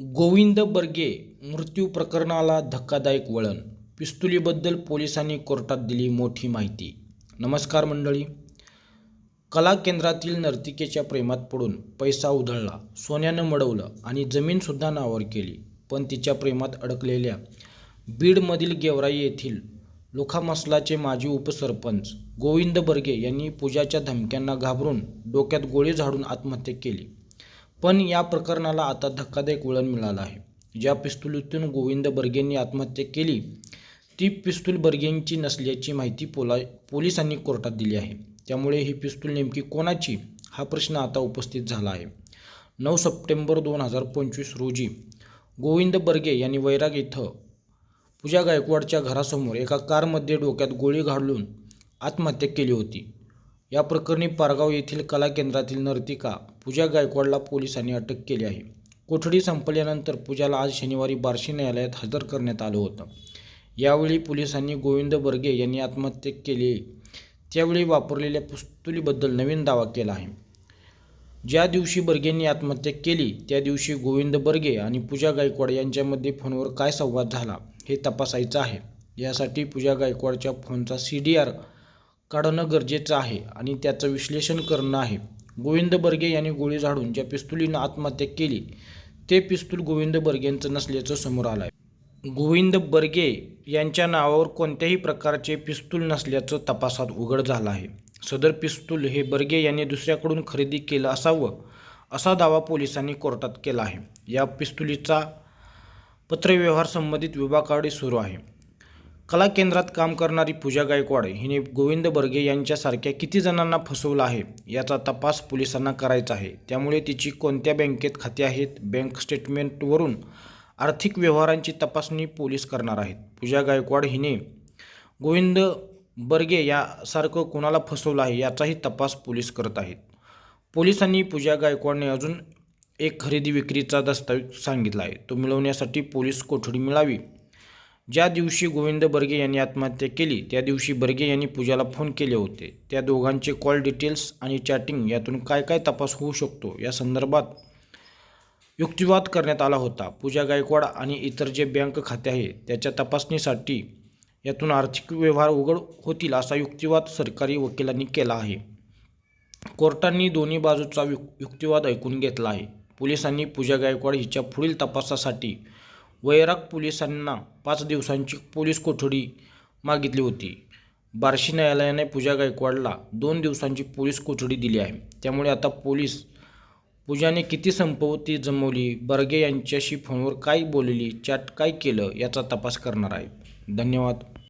गोविंद बर्गे मृत्यू प्रकरणाला धक्कादायक वळण. पिस्तुलीबद्दल पोलिसांनी कोर्टात दिली मोठी माहिती. नमस्कार मंडळी. कला केंद्रातील नर्तिकेच्या प्रेमात पडून पैसा उधळला सोन्यानं मडवलं आणि जमीनसुद्धा नावावर केली पण तिच्या प्रेमात अडकलेल्या बीडमधील गेवराई येथील लोखामसलाचे माजी उपसरपंच गोविंद बर्गे यांनी पूजाच्या धमक्यांना घाबरून डोक्यात गोळी झाडून आत्महत्या केली. पण या प्रकरणाला आता धक्कादायक वळण मिळालं आहे. ज्या पिस्तुलीतून गोविंद बर्गेंनी आत्महत्या केली ती पिस्तूल बर्गेंची नसल्याची माहिती पोला पोलिसांनी कोर्टात दिली आहे. त्यामुळे ही पिस्तूल नेमकी कोणाची हा प्रश्न आता उपस्थित झाला आहे. नऊ सप्टेंबर दोन हजार पंचवीस रोजी गोविंद बर्गे यांनी वैराग इथं पूजा गायकवाडच्या घरासमोर एका कारमध्ये डोक्यात गोळी घालून आत्महत्या केली होती. या प्रकरणी पारगाव येथील कला केंद्रातील नर्तिका पूजा गायकवाडला पोलिसांनी अटक केली आहे. कोठडी संपल्यानंतर पूजाला आज शनिवारी बार्शी न्यायालयात हजर करण्यात आलं होतं. यावेळी पोलिसांनी गोविंद बर्गे यांनी आत्महत्या केली. त्यावेळी वापरलेल्या पुस्तुलीबद्दल नवीन दावा केला आहे. ज्या दिवशी बर्गेंनी आत्महत्या केली त्या दिवशी गोविंद बर्गे आणि पूजा गायकवाड यांच्यामध्ये फोनवर काय संवाद झाला हे तपासायचं आहे. यासाठी पूजा गायकवाडच्या फोनचा सी डी आर काढणं गरजेचं आहे आणि त्याचं विश्लेषण करणं आहे. गोविंद बर्गे यांनी गोळी झाडून ज्या पिस्तुलीनं आत्महत्या केली ते पिस्तूल गोविंद बर्गेंचं नसल्याचं समोर आलं आहे गोविंद बर्गे यांच्या नावावर कोणत्याही प्रकारचे पिस्तूल नसल्याचं तपासात उघड झालं आहे. सदर पिस्तूल हे बर्गे यांनी दुसऱ्याकडून खरेदी केलं असावं असा दावा पोलिसांनी कोर्टात केला आहे. या पिस्तुलीचा पत्रव्यवहार संबंधित विभागाकडे सुरू आहे. कला केंद्रात काम करणारी पूजा गायकवाड हिने गोविंद बर्गे यांच्यासारख्या किती जणांना फसवलं आहे याचा तपास पोलिसांना करायचा आहे. त्यामुळे तिची कोणत्या बँकेत खाते आहेत बँक स्टेटमेंटवरून आर्थिक व्यवहारांची तपासणी पोलीस करणार आहेत. पूजा गायकवाड हिने गोविंद बर्गे यासारखं कोणाला फसवलं आहे याचाही तपास पोलीस करत आहेत. पोलिसांनी पूजा गायकवाडने अजून एक खरेदी विक्रीचा दस्तावेज सांगितला आहे. तो मिळवण्यासाठी पोलीस कोठडी मिळावी ज्या दिवशी गोविंद बर्गे यांनी आत्महत्या केली त्या दिवशी बर्गे यांनी पूजाला फोन केले होते. त्या दोघांचे कॉल डिटेल्स आणि चॅटिंग यातून काय काय तपास होऊ शकतो या संदर्भात युक्तिवाद करण्यात आला होता. पूजा गायकवाड आणि इतर जे बँक खाते आहे त्याच्या तपासणीसाठी यातून आर्थिक व्यवहार उघड होतील असा युक्तिवाद सरकारी वकिलांनी केला आहे. कोर्टांनी दोन्ही बाजूचा युक युक्तिवाद ऐकून घेतला आहे. पोलिसांनी पूजा गायकवाड हिच्या पुढील तपासासाठी वैराग पोलिसांना पाच दिवसांची पोलीस कोठडी मागितली होती. बार्शी न्यायालयाने पूजा गायकवाडला दोन दिवसांची पोलीस कोठडी दिली आहे. त्यामुळे आता पोलीस पूजाने किती संपवती जमवली बर्गे यांच्याशी फोनवर काय बोलली चॅट काय केलं याचा तपास करणार आहेत धन्यवाद.